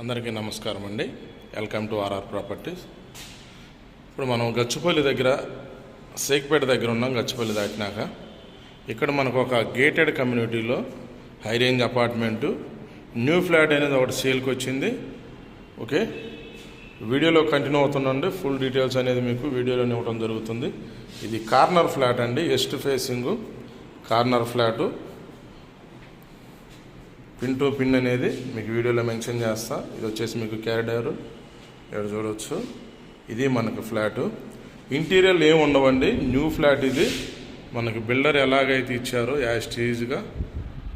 అందరికీ నమస్కారం అండి. వెల్కమ్ టు ఆర్ఆర్ ప్రాపర్టీస్ ఇప్పుడు మనం గచ్చిపల్లి దగ్గర సేక్పేట దగ్గర ఉన్నాం గచ్చిపల్లి దాటినాక. ఇక్కడ మనకు ఒక గేటెడ్ కమ్యూనిటీలో high range apartment new flat అనేది ఒకటి సేల్కి వచ్చింది. ఓకే వీడియోలో కంటిన్యూ అవుతుందండి. ఫుల్ డీటెయిల్స్ అనేది మీకు వీడియోలో ఇవ్వడం జరుగుతుంది. ఇది కార్నర్ ఫ్లాట్ అండి. East facing corner flat pin to pin అనేది మీకు వీడియోలో మెన్షన్ చేస్తా. ఇది వచ్చేసి మీకు క్యారిడార్ ఇక్కడ చూడవచ్చు ఇది మనకు ఫ్లాటు. ఇంటీరియర్లు ఏమి ఉండవండి. న్యూ ఫ్లాట్ ఇది. మనకి బిల్డర్ ఎలాగైతే ఇచ్చారో యాజ్ టీజ్గా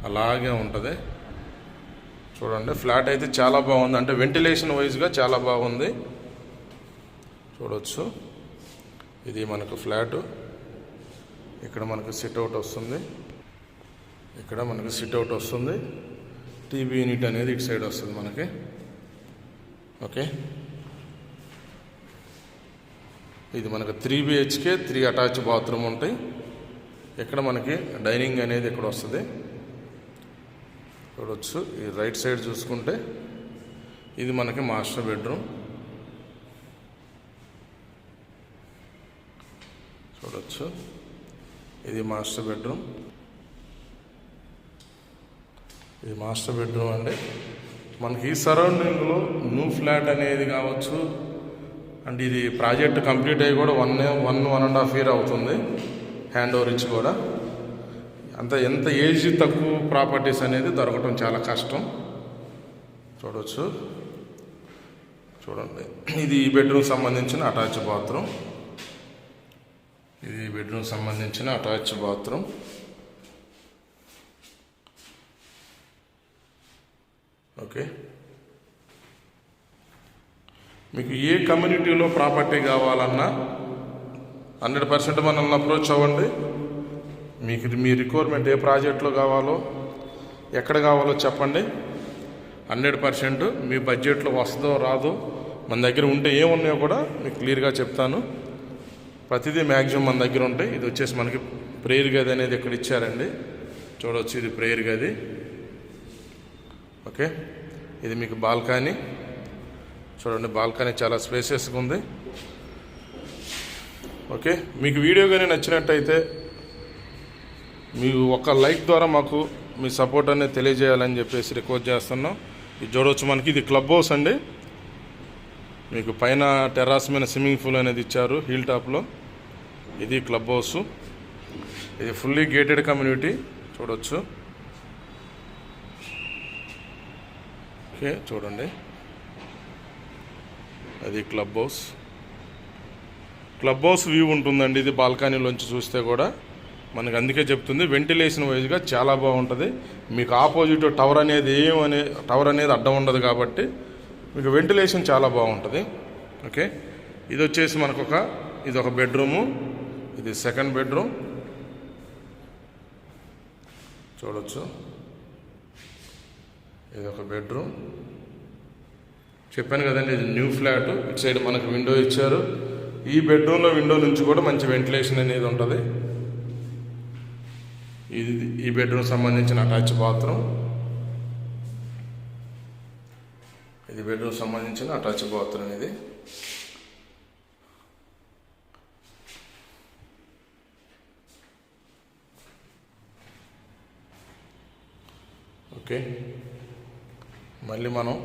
అలాగే ఉంటుంది. చూడండి ఫ్లాట్ అయితే చాలా బాగుంది. అంటే వెంటిలేషన్ వైజ్గా చాలా బాగుంది. చూడవచ్చు ఇది మనకు ఫ్లాటు. ఇక్కడ మనకు సిట్అవుట్ వస్తుంది. ఇక్కడ మనకు సిట్అవుట్ వస్తుంది. టీబీ యూనిట్ అనేది ఇటు సైడ్ వస్తుంది మనకి. ఓకే. ఇది మనకు three BHK three attach bathroom ఉంటాయి. ఇక్కడ మనకి డైనింగ్ అనేది ఇక్కడ వస్తుంది. చూడవచ్చు ఈ రైట్ సైడ్ చూసుకుంటే ఇది మనకి మాస్టర్ బెడ్రూమ్ చూడవచ్చు ఇది మాస్టర్ బెడ్రూమ్ ఇది మాస్టర్ బెడ్రూమ్ అండి. మనకి ఈ సరౌండింగ్లో న్యూ ఫ్లాట్ అనేది కావచ్చు అండ్ ఇది ప్రాజెక్ట్ కంప్లీట్ అయ్యి కూడా one one one and half year అవుతుంది హ్యాండ్ ఓవర్ ఇచ్చి కూడా. అంత ఎంత ఏజ్ తక్కువ ప్రాపర్టీస్ అనేది దొరకటం చాలా కష్టం. చూడవచ్చు చూడండి. ఇది ఈ బెడ్రూమ్ సంబంధించిన అటాచ్ బాత్రూమ్ ఇది బెడ్రూమ్ సంబంధించిన అటాచ్ బాత్రూమ్ ఓకే. మీకు ఏ కమ్యూనిటీలో ప్రాపర్టీ కావాలన్నా హండ్రెడ్ పర్సెంట్ మనల్ని అప్రోచ్ అవ్వండి. మీకు మీ రిక్వైర్మెంట్ ఏ ప్రాజెక్ట్లో కావాలో ఎక్కడ కావాలో చెప్పండి. హండ్రెడ్ పర్సెంట్ మీ బడ్జెట్లో వస్తుందో రాదో మన దగ్గర ఉంటే ఏమున్నాయో కూడా మీకు క్లియర్గా చెప్తాను. ప్రతిదీ మ్యాక్సిమం మన దగ్గర ఉంటాయి ఇది వచ్చేసి మనకి ప్రేయర్ గది అనేది ఇక్కడ ఇచ్చారండి. చూడవచ్చు ఇది ప్రేయర్ గది. ఓకే. ఇది మీకు బాల్కనీ. చూడండి బాల్కనీ చాలా స్పేసెస్గా ఉంది. ఓకే మీకు వీడియో కానీ నచ్చినట్టయితే మీకు ఒక లైక్ ద్వారా మాకు మీ సపోర్ట్ అనేది తెలియజేయాలని చెప్పేసి రిక్వెస్ట్ చేస్తున్నాం. ఇది చూడవచ్చు మనకి ఇది క్లబ్ హౌస్ అండి. మీకు పైన టెర్రాస్ మీద స్విమ్మింగ్ పూల్ అనేది ఇచ్చారు హీల్ టాప్లో ఇది క్లబ్ హౌస్. ఇది ఫుల్లీ గేటెడ్ కమ్యూనిటీ చూడవచ్చు ఓకే చూడండి. అది club house. Club house view ఉంటుందండి ఇది బాల్కనీలోంచి చూస్తే కూడా. మనకు అందుకే చెప్తుంది వెంటిలేషన్ వైజ్గా చాలా బాగుంటుంది. మీకు ఆపోజిట్ టవర్ అనేది ఏమనే టవర్ అనేది అడ్డం ఉండదు కాబట్టి మీకు వెంటిలేషన్ చాలా బాగుంటుంది. ఓకే ఇది వచ్చేసి మనకు ఒక ఇది ఒక బెడ్రూము ఇది సెకండ్ బెడ్రూమ్. చూడొచ్చు. ఇది ఒక బెడ్రూమ్. చెప్పాను కదండి ఇది న్యూ ఫ్లాట్. ఇటు సైడ్ మనకు విండో ఇచ్చారు. ఈ బెడ్రూమ్లో విండో నుంచి కూడా మంచి వెంటిలేషన్ అనేది ఉంటుంది. ఇది ఈ బెడ్రూమ్ సంబంధించిన అటాచ్ బాత్రూమ్. ఇది బెడ్రూమ్ సంబంధించిన అటాచ్ బాత్రూమ్ ఇది ఓకే. మళ్ళీ మనం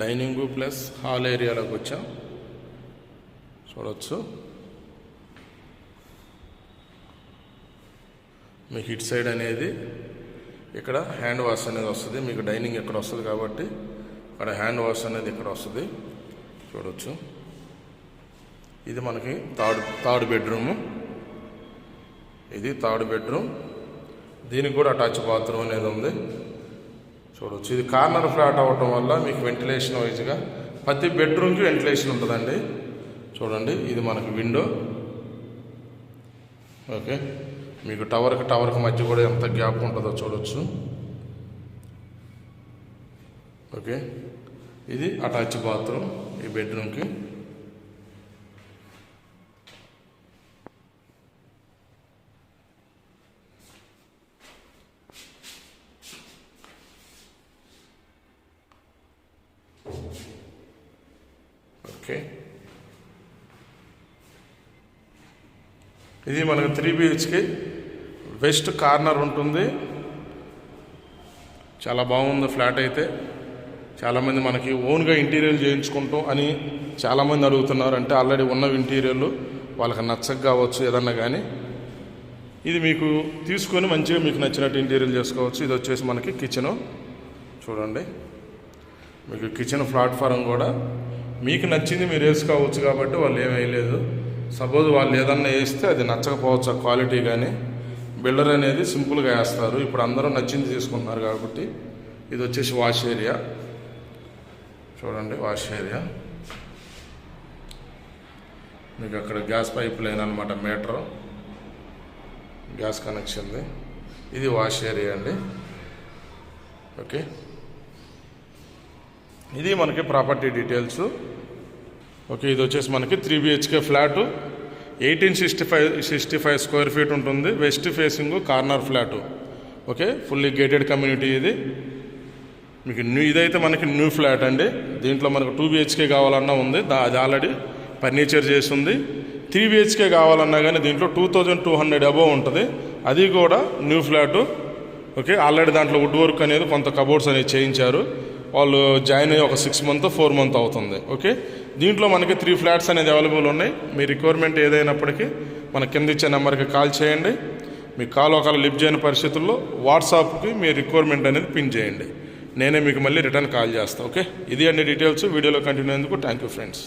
డైనింగ్ ప్లస్ హాల్ ఏరియాలోకి వచ్చాం. చూడవచ్చు మీకు ఇటు సైడ్ అనేది ఇక్కడ హ్యాండ్ వాష్ అనేది వస్తుంది. మీకు డైనింగ్ ఇక్కడ వస్తుంది కాబట్టి అక్కడ హ్యాండ్ వాష్ అనేది ఇక్కడ వస్తుంది. చూడవచ్చు ఇది మనకి థర్డ్ థర్డ్ బెడ్రూము. ఇది థర్డ్ బెడ్రూమ్. దీనికి కూడా అటాచ్ బాత్రూమ్ అనేది ఉంది. చూడవచ్చు ఇది కార్నర్ ఫ్లాట్ అవ్వటం వల్ల మీకు వెంటిలేషన్ వైజ్గా ప్రతి బెడ్రూమ్కి వెంటిలేషన్ ఉంటుందండి. చూడండి ఇది మనకి విండో. ఓకే. మీకు టవర్కి టవర్కి మధ్య కూడా ఎంత గ్యాప్ ఉంటుందో చూడవచ్చు ఓకే. ఇది అటాచ్ బాత్రూమ్ ఈ బెడ్రూమ్కి. ఓకే. ఇది మనకు త్రీ బిహెచ్కి వెస్ట్ కార్నర్ ఉంటుంది. చాలా బాగుంది ఫ్లాట్ అయితే. చాలామంది మనకి ఓన్గా ఇంటీరియర్ చేయించుకుంటాం అని చాలామంది అడుగుతున్నారు. అంటే ఆల్రెడీ ఉన్న ఇంటీరియర్లు. వాళ్ళకి నచ్చక కావచ్చు ఏదన్నా కానీ. ఇది మీకు తీసుకొని మంచిగా మీకు నచ్చినట్టు ఇంటీరియర్ చేసుకోవచ్చు. ఇది వచ్చేసి మనకి కిచెను. చూడండి. మీకు కిచెన్ ప్లాట్ఫారం కూడా మీకు నచ్చింది మీరు వేసుకోవచ్చు కాబట్టి వాళ్ళు ఏం వేయలేదు. సపోజ్ వాళ్ళు ఏదన్నా వేస్తే అది నచ్చకపోవచ్చు ఆ క్వాలిటీ కానీ. బిల్డర్ అనేది సింపుల్గా వేస్తారు. ఇప్పుడు అందరూ నచ్చింది తీసుకుంటున్నారు కాబట్టి ఇది వచ్చేసి వాష్ ఏరియా. చూడండి వాష్ ఏరియా. మీకు అక్కడ గ్యాస్ పైప్ లైన్ అనమాట మీటర్. గ్యాస్ కనెక్షన్ది. ఇది వాష్ ఏరియా అండి. ఓకే. ఇది మనకి ప్రాపర్టీ డీటెయిల్స్. ఓకే ఇది వచ్చేసి మనకి three BHK flat eighteen sixty five sixty five square feet ఉంటుంది. West facing corner flat. Okay fully gated community ఇది. మీకు న్యూ ఇదైతే మనకి న్యూ ఫ్లాట్ అండి. దీంట్లో మనకు టూ బిహెచ్కే కావాలన్నా ఉంది. దా- అది ఆల్రెడీ ఫర్నిచర్ చేసి ఉంది త్రీ బిహెచ్కే కావాలన్నా కానీ దీంట్లో two thousand two hundred above ఉంటుంది. అది కూడా న్యూ ఫ్లాటు. ఓకే ఆల్రెడీ దాంట్లో వుడ్ వర్క్ అనేది కొంత కబోర్డ్స్ అనేది చేయించారు. వాళ్ళు జాయిన్ అయ్యి ఒక సిక్స్ మంత్ ఫోర్ మంత్ అవుతుంది. ఓకే దీంట్లో మనకి త్రీ ఫ్లాట్స్ అనేది అవైలబుల్ ఉన్నాయి. మీ రిక్వైర్మెంట్ ఏదైనప్పటికీ మన కింద ఇచ్చే నెంబర్కి కాల్ చేయండి. మీ కాల్ ఒకవేళ లిఫ్ట్ చేయని పరిస్థితుల్లో వాట్సాప్కి మీ రిక్వైర్మెంట్ అనేది పిన్ చేయండి. నేనే మీకు మళ్ళీ రిటర్న్ కాల్ చేస్తాను ఓకే ఇది అన్ని డీటెయిల్స్ వీడియోలో కంటిన్యూ అయ్యేందుకు థ్యాంక్ యూ ఫ్రెండ్స్